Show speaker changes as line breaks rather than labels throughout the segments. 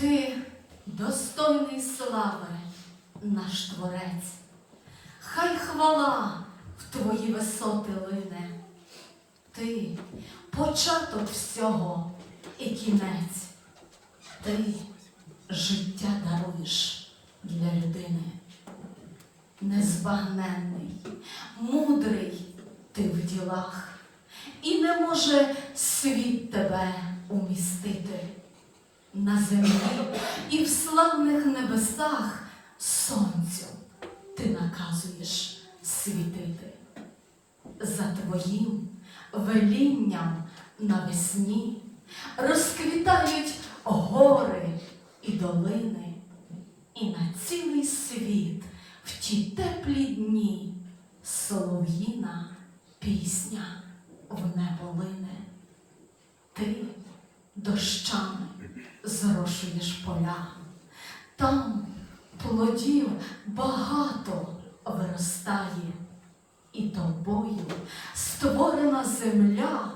Ти достойний слави, наш творець, хай хвала в твої висоти лине. Ти початок всього і кінець. Ти життя даруєш для людини. Незбагненний, мудрий ти в ділах, і не може світ тебе умістити. На землі і в славних небесах сонцю ти наказуєш світити. За твоїм велінням навесні розквітають гори і долини, і на цілий світ в ті теплі дні солов'їна пісня в небо лине. Ти дощами зрошуєш поля, там плодів багато виростає, і тобою створена земля,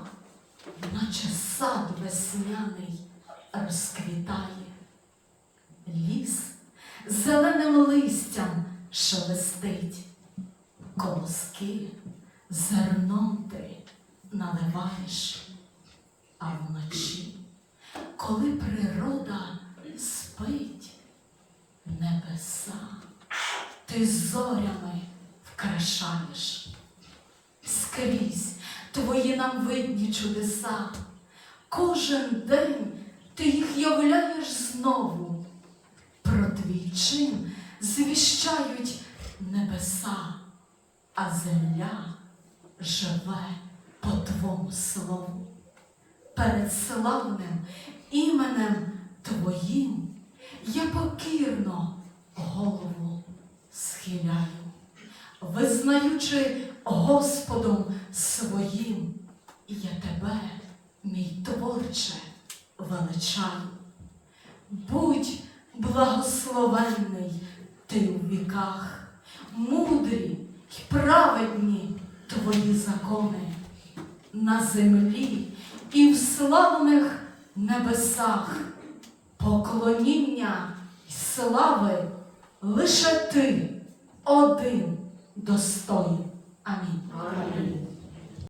наче сад весняний розквітає. Ліс зеленим листям шелестить, колоски зерном ти наливаєш, а вночі, коли природа спить, небеса ти зорями вкрашаєш. Скрізь твої нам видні чудеса. Кожен день ти їх являєш знову. Про твій чин звіщають небеса, а земля живе по твому слову. Перед славним іменем Твоїм я покірно голову схиляю, визнаючи Господом своїм, я тебе, мій творче, величаю. Будь благословенний ти у віках, мудрі й праведні твої закони на землі і в славних небесах. Поклоніння й слави лише ти один достойний. Амінь.
Амінь.